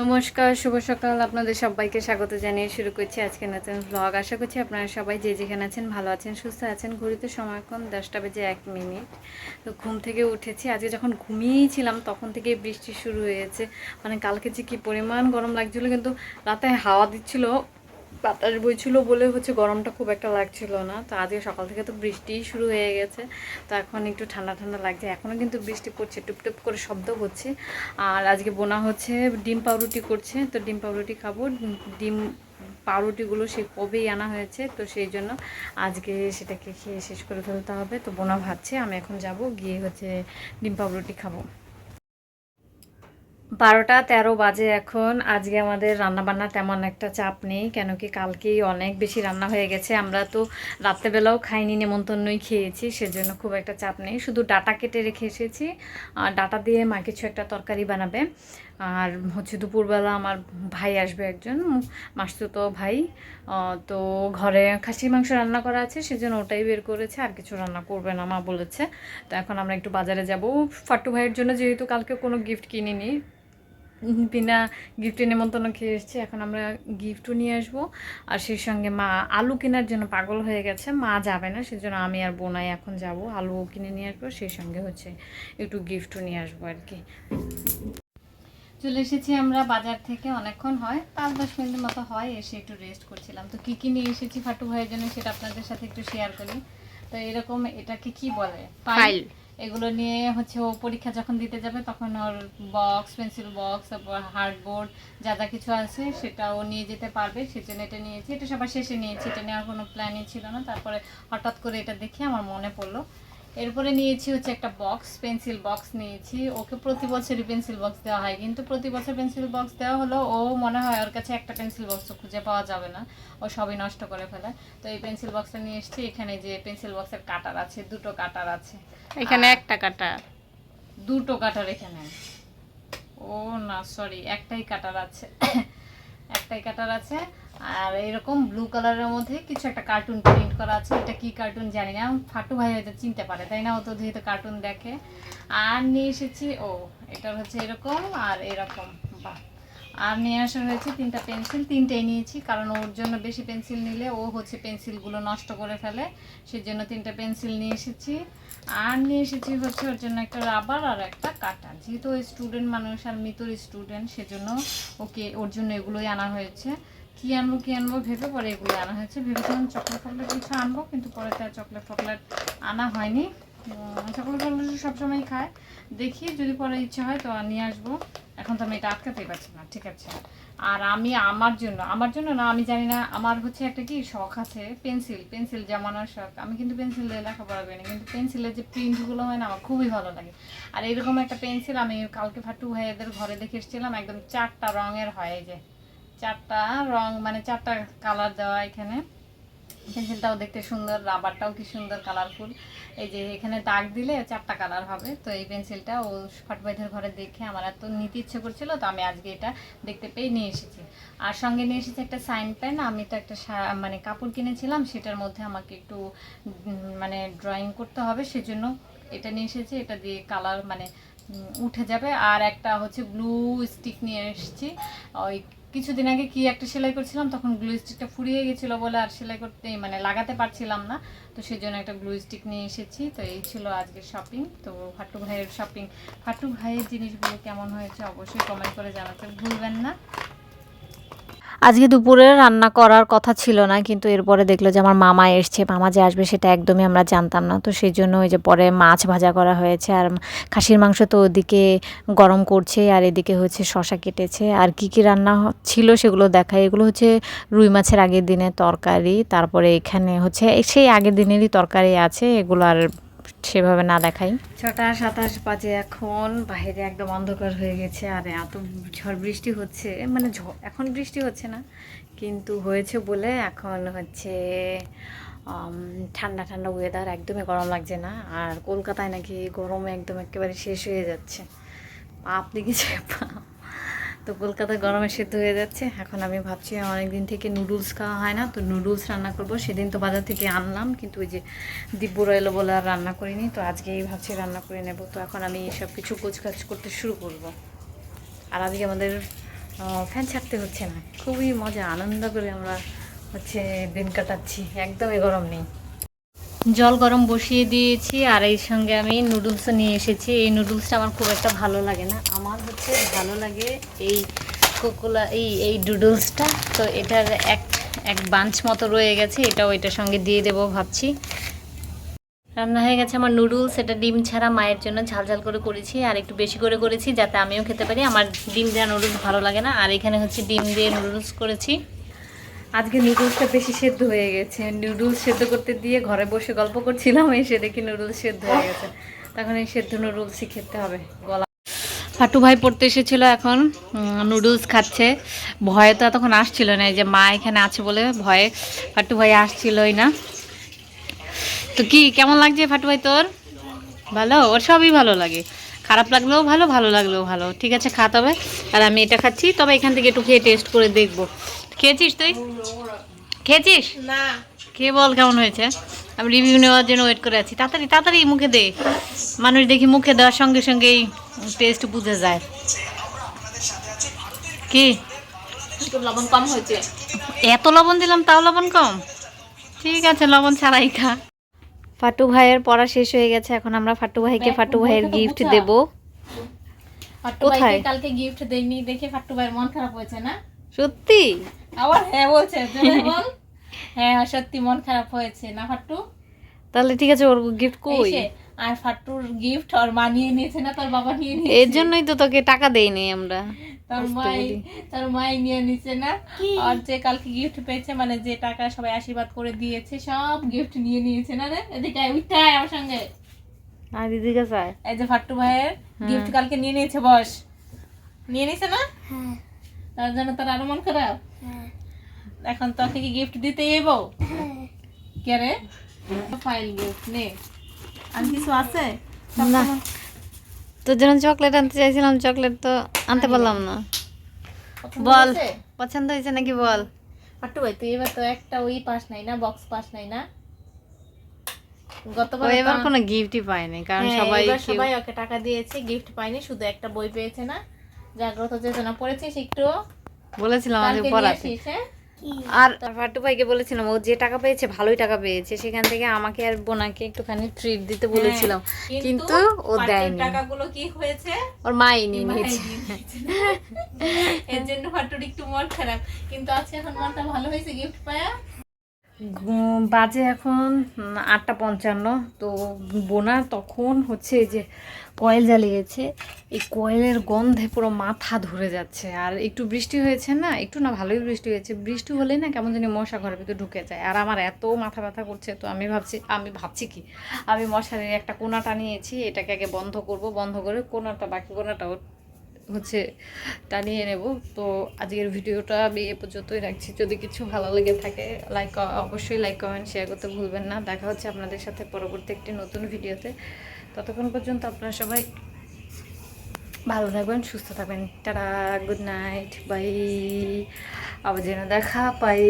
নমস্কার, শুভ সকাল। আপনাদের সবাইকে স্বাগত জানিয়ে শুরু করছি আজকে নতুন ব্লগ আশা করছি আপনারা সবাই যে যেখানে আছেন ভালো আছেন, সুস্থ আছেন। ঘড়িতে সময়ক্ষণ দশটা বেজে এক মিনিট। তো ঘুম থেকে উঠেছি। আজকে যখন ঘুমিয়েছিলাম তখন থেকে বৃষ্টি শুরু হয়েছে। মানে কালকে যে কী পরিমাণ গরম লাগছিল, কিন্তু রাতে হাওয়া দিচ্ছিল। বাতাস বইছিল বলে হচ্ছে গরমটা খুব একটা লাগছিল না। তো আজকে সকাল থেকে তো বৃষ্টিই শুরু হয়ে গেছে। তো এখন একটু ঠান্ডা ঠান্ডা লাগছে। এখনও কিন্তু বৃষ্টি পড়ছে, টুপটুপ করে শব্দ হচ্ছে। আর আজকে বোনা হচ্ছে ডিম পাউরুটি করছে। তো ডিম পাউরুটি খাব। ডিম পাউরুটিগুলো সে কবেই আনা হয়েছে, তো সেই জন্য আজকে সেটাকে খেয়ে শেষ করে ফেলতে হবে। তো বোনা ভাবছে আমি এখন যাব, গিয়ে হচ্ছে ডিম পাউরুটি খাব। বারোটা তেরো বাজে এখন। আজকে আমাদের রান্নাবান্না তেমন একটা চাপ নেই, কেন কি কালকেই অনেক বেশি রান্না হয়ে গেছে। আমরা তো রাত্রেবেলাও খাইনি, নেমন্তন্নই খেয়েছি, সেজন্য খুব একটা চাপ নেই। শুধু ডাটা কেটে রেখে এসেছি। আর ডাটা দিয়ে মা কিছু একটা তরকারি বানাবে। আর হচ্ছে দুপুরবেলা আমার ভাই আসবে একজন, মাসতুতো ভাই। তো ঘরে খাসির মাংস রান্না করা আছে, সেজন্য ওটাই বের করেছে, আর কিছু রান্না করবে না মা বলেছে। তো এখন আমরা একটু বাজারে যাব। ফাট্টু ভাইয়ের জন্য যেহেতু কালকে কোনো গিফট কিনিনি বিনা গিফটে নেমন্তন্ন খেয়ে এসেছি। এখন আমরা গিফটও নিয়ে আসব। আর সেই সঙ্গে মা আলু কেনার জন্য পাগল হয়ে গেছে। মা যাবে না, সেজন্য আমি আর বোনাই এখন যাব। আলুও কিনে নিয়ে আসব, সেই সঙ্গে হচ্ছে একটু গিফটও নিয়ে আসব আর কি। চলে এসেছি আমরা বাজার থেকে, অনেকক্ষণ হয়, পাঁচ দশ মিনিটের মতো হয়, এসে একটু রেস্ট করছিলাম। তো কী কী নিয়ে এসেছি ফাটু ভাইয়ের জন্য সেটা আপনাদের সাথে একটু শেয়ার করি। তো এরকম এটাকে কি বলে? ফাইল এগুলো নিয়ে হচ্ছে ও পরীক্ষা যখন দিতে যাবে, তখন ওর বক্স পেন্সিল বক্স তারপর হার্ডবোর্ড যা যা কিছু আছে সেটা ও নিয়ে যেতে পারবে, সেজন্য এটা নিয়েছি। এটা সবার শেষে নিয়েছি, এটা নেওয়ার কোনো প্ল্যানই ছিল না। তারপরে হঠাৎ করে এটা দেখে আমার মনে পড়ল এরপরে নিয়েছি হচ্ছে একটা বক্স পেন্সিল বক্স নিয়েছি। ওকে প্রতি বছরই পেন্সিল বক্স দেওয়া হয় কিন্তু প্রতি বছর পেন্সিল বক্স দেওয়া হলো ও মনে হয় ওর কাছে একটা পেন্সিল বক্স খুঁজে পাওয়া যাবে না। ও সবই নষ্ট করে ফেলে। তো এই পেন্সিল বক্সটা নিয়ে এসেছি এখানে যে পেন্সিল বক্সের কাটার আছে দুটো কাটার আছে। এখানে একটা কাটা দুটো কাটার এখানে। ও না সরি একটাই কাটার আছে। একটাই কাটার আছে। আর এরকম ব্লু কালারের মধ্যে কিছু একটা কার্টুন প্রিন্ট করা আছে। এটা কি কার্টুন জানি না। ফাটু ভাই হয়তো চিনতে পারে, তাই না? ও তো যেহেতু কার্টুন দেখে। আর নিয়ে এসেছি, ও, এটার হচ্ছে এরকম আর এরকম, বাহ। আর নিয়ে আসা হয়েছে তিনটা পেন্সিল। তিনটেই নিয়েছি, কারণ ওর জন্য বেশি পেন্সিল নিলে ও হচ্ছে পেন্সিলগুলো নষ্ট করে ফেলে। সেজন্য তিনটা পেন্সিল নিয়ে এসেছি। আর নিয়ে এসেছি হচ্ছে ওর জন্য একটা রাবার আর একটা কাটা যেহেতু ওই স্টুডেন্ট মানুষ আর মিতুর স্টুডেন্ট, সেজন্য ওকে ওর জন্য এগুলোই আনা হয়েছে। কি আনব কি আনব, ভেবে পরে এগুলো আনা হয়েছে। ভেবেছিলাম চকলেট ফকলেট কিছু আনব, কিন্তু পরে তো আর চকলেট ফকলেট আনা হয়নি। চকলেট ফকলেট সবসময় খায়। দেখি যদি পরে ইচ্ছে হয় তো নিয়ে আসব। এখন তো আমি এটা আটকাতেই পারছি না, ঠিক আছে। আর আমি আমার জন্য আমার জন্য না, আমি জানি না, আমার হচ্ছে একটা কি শখ আছে, পেন্সিল পেন্সিল জমানোর শখ। আমি কিন্তু পেন্সিল দিয়ে লেখাপড়া করি না, কিন্তু পেন্সিলের যে প্রিন্টগুলো হয় না, আমার খুবই ভালো লাগে। আর এরকম একটা পেন্সিল আমি কালকে ফাটু ভাইয়াদের ঘরে দেখে এসেছিলাম, একদম চারটা রঙের হয় যে। চারটা রং মানে চারটা কালার দেওয়া এখানে। পেন্সিলটাও দেখতে সুন্দর, রাবারটাও কি সুন্দর কালারফুল এই যে এখানে দাগ দিলে চারটা কালার হবে, তো এই পেন্সিলটা ও ফটবাইদের ঘরে দেখে আমার এত নিতে ইচ্ছে করছিল, তো আমি আজকে এটা দেখতে পেয়ে নিয়ে এসেছি। আর সঙ্গে নিয়ে এসেছি একটা সাইন পেন আমি তো একটা মানে কাপড় কিনেছিলাম, সেটার মধ্যে আমাকে একটু মানে ড্রয়িং করতে হবে, সেজন্য এটা নিয়ে এসেছি, এটা দিয়ে কালার মানে উঠে যাবে। আর একটা হচ্ছে ব্লু স্টিক নিয়ে এসেছি, ওই কিছুদিন আগে কি একটা সেলাই করছিলাম, তখন গ্লু স্টিকটা ফুরিয়ে গেছিল বলে আর সেলাই করতে মানে লাগাতে পারছিলাম না। তো সেই জন্য একটা গ্লু স্টিক নিয়ে এসেছি। তো এই ছিল আজকের শপিং তো ফাটু ভাইয়ের শপিং ফাটু ভাইয়ের জিনিসগুলো কেমন হয়েছে অবশ্যই কমেন্ট করে জানাতে ভুলবেন না। আজকে দুপুরে রান্না করার কথা ছিল না, কিন্তু এরপরে দেখল যে আমার মামা এসছে। মামা যে আসবে সেটা একদমই আমরা জানতাম না। তো সেই জন্য ওই যে পরে মাছ ভাজা করা হয়েছে, আর খাসির মাংস তো ওদিকে গরম করছে, আর এদিকে হচ্ছে শশা কেটেছে। আর কি কি রান্না ছিল সেগুলো দেখায় এগুলো হচ্ছে রুই মাছের আগের দিনের তরকারি, তারপরে এখানে হচ্ছে সেই আগের দিনেরই তরকারি আছে, এগুলো আর সেভাবে না দেখাই। ছটা, সাতাশ বাজে এখন। বাইরে একদম অন্ধকার হয়ে গেছে আর এত ঝড় বৃষ্টি হচ্ছে। মানে এখন বৃষ্টি হচ্ছে না, কিন্তু হয়েছে বলে এখন হচ্ছে ঠান্ডা ঠান্ডা ওয়েদার একদমই গরম লাগছে না। আর কলকাতায় নাকি গরমে একদম একেবারে শেষ হয়ে যাচ্ছে। লেগেছে, পাপ। তো কলকাতায় গরমে সেদ্ধ হয়ে যাচ্ছে। এখন আমি ভাবছি অনেক দিন থেকে নুডলস খাওয়া হয় না, তো নুডলস রান্না করব। সেদিন তো বাজার থেকে আনলাম, কিন্তু ওই যে দিব্য এলো বলে আর রান্না করিনি, তো আজকেই ভাবছি রান্না করে নেব। তো এখন আমি সব কিছু গোছগাছ করতে শুরু করব। আর আজকে আমাদের ফ্যান ছাড়তে হচ্ছে না। খুবই মজা, আনন্দ করে আমরা হচ্ছে দিন কাটাচ্ছি। একদমই গরম নেই। জল গরম বসিয়ে দিয়েছি আর এই সঙ্গে আমি নুডলস নিয়ে এসেছি। এই নুডলসটা আমার খুব একটা ভালো লাগে না। আমার হচ্ছে ভালো লাগে এই কোকোলা এই এই নুডলসটা তো এটার এক এক বাঞ্চ মতো রয়ে গেছে। এটা ওইটার সঙ্গে দিয়ে দেবো ভাবছি। রান্না হয়ে গেছে আমার নুডলস এটা ডিম ছাড়া মায়ের জন্য ঝাল ঝাল করে করেছি আর একটু বেশি করে করেছি যাতে আমিও খেতে পারি। আমার ডিম দেওয়া নুডলস ভালো লাগে না। আর এখানে হচ্ছে ডিম দিয়ে নুডলস করেছি। আজকে নুডলসটা বেশি সেদ্ধ হয়ে গেছে। নুডলস সেদ্ধ করতে দিয়ে ঘরে বসে গল্প করছিলাম, এসে দেখি নুডলস সেদ্ধ হয়ে গেছে। তখন এই সেদ্ধ নুডলসই খেতে হবে, গলা। ফাটু ভাই পড়তে এসেছিল এখন নুডলস খাচ্ছে। ভয়ে তো তখন আসছিল না যে মা এখানে আছে বলে ভয়ে ফাটু ভাই আসছিলই না। তো কি, কেমন লাগছে ফাটু ভাই তোর? ভালো? ওর সবই ভালো লাগে। খারাপ লাগলেও ভালো ভালো লাগলেও ভালো। ঠিক আছে খাতে হবে আর আমি এটা খাচ্ছি, তবে এখান থেকে একটু খেয়ে টেস্ট করে দেখব। খেয়েছিস তুই? খেয়েছিস? না। খেয়ে বল কেমন হয়েছে? আমি রিভিউ নেওয়ার জন্য ওয়েট করে আছি। তাড়াতাড়ি তাড়াতাড়ি মুখে দে। মানুষ দেখি মুখে দেওয়ার সঙ্গে সঙ্গেই টেস্ট বুঝে যায়। কি? লবণ কম হয়েছে। এত লবণ দিলাম তাও লবণ কম? ঠিক আছে লবণ ছাড়াই খা। ফাটু ভাইয়ের পড়া শেষ হয়ে গেছে এখন আমরা ফাটু ভাইকে ফাটু ভাইয়ের গিফট দেব। কোথায়? কালকে গিফট দেইনি দেখে ফাট্টু ভাইয়ের মন খারাপ হয়েছে না? সত্যি? আবার হ্যাঁ বলছে বল। হ্যাঁ সত্যি মন খারাপ হয়েছে। না ফাট্টু? তাহলে ঠিক আছে ওর গিফট কই? আর ফাট্টুর গিফট ওর মা নিয়ে নিয়েছে না তোর বাবা নিয়ে নিয়েছে? এর জন্যই তো তোকে টাকা দেইনি আমরা। তোর মাই। তোর মাই নিয়ে নিচ্ছে না? আর যে কালকে গিফট পেয়েছে মানে যে টাকা সবাই আশীর্বাদ করে দিয়েছে সব গিফট নিয়ে নিয়েছে না রে? এদিকে আয় আমার সঙ্গে। আর দিদিকে চায় এই যে ফাট্টু ভাইয়ের হ্যাঁ। গিফট কালকে নিয়ে নিয়েছে বস। নিয়ে নিয়েছে না? তার জন্য তোর আরও মন খারাপ। এখন তোকে কি গিফট দিতে এবো? কে রে? ফাইল গিফট নে। আর কিছু আছে? না। তোর জন্য চকলেট আনতে চাইছিলাম চকলেট তো আনতে পারলাম না। বল। পছন্দ হয়েছে নাকি বল? ভাই তুই এবার তো একটা ওই পাস নাই না বক্স পাস নাই না? গতবার এবার কোনো গিফটই পায়নি কারণ হ্যাঁ, সবাই সবাই ওকে টাকা দিয়েছে গিফট পায়নি শুধু একটা বই পেয়েছে না। জাগ্রত চেতনা পড়েছিস একটু? বলেছিলাম নিয়ে পড়াতে। হ্যাঁ? আর ফাটু ভাইকে বলেছিলাম ও যে টাকা পেয়েছে ভালোই টাকা পেয়েছে সেখান থেকে আমাকে আর বোনাকে একটুখানি ট্রিট দিতে বলেছিলাম। হ্যাঁ, কিন্তু ও দেয়নি। টাকাগুলো কি হয়েছে? ওর মাই নিয়ে নিয়েছে। এর জন্য ফাটুর একটু মন খারাপ। কিন্তু আজকে এখন মনটা ভালো হয়েছে গিফট পায়া? বাজে এখন আটটা পঞ্চান্ন। তো বোনা তখন হচ্ছে যে কয়েল জ্বালিয়েছে, এই কয়েলের গন্ধে পুরো মাথা ধরে যাচ্ছে। আর একটু বৃষ্টি হয়েছে না, একটু না ভালোই বৃষ্টি হয়েছে। বৃষ্টি হলেই না কেমন জানি মশা ঘরের ভিতরে ঢুকে যায়। আর আমার এত মাথা ব্যথা করছে, তো আমি ভাবছি আমি ভাবছি কি? আমি মশারির একটা কোনাটা নিয়েছি, এটাকে আগে বন্ধ করব। বন্ধ করে কোনাটা, বাকি কোনাটাও হচ্ছে টানিয়ে নেব। তো আজকের ভিডিওটা আমি এ পর্যন্তই রাখছি। যদি কিছু ভালো লেগে থাকে লাইক অবশ্যই লাইক কমেন্ট শেয়ার করতে ভুলবেন না। দেখা হচ্ছে আপনাদের সাথে পরবর্তী একটি নতুন ভিডিওতে। ততক্ষণ পর্যন্ত আপনারা সবাই ভালো থাকবেন, সুস্থ থাকবেন। টাটা গুড নাইট বাই আবার যেন দেখা পাই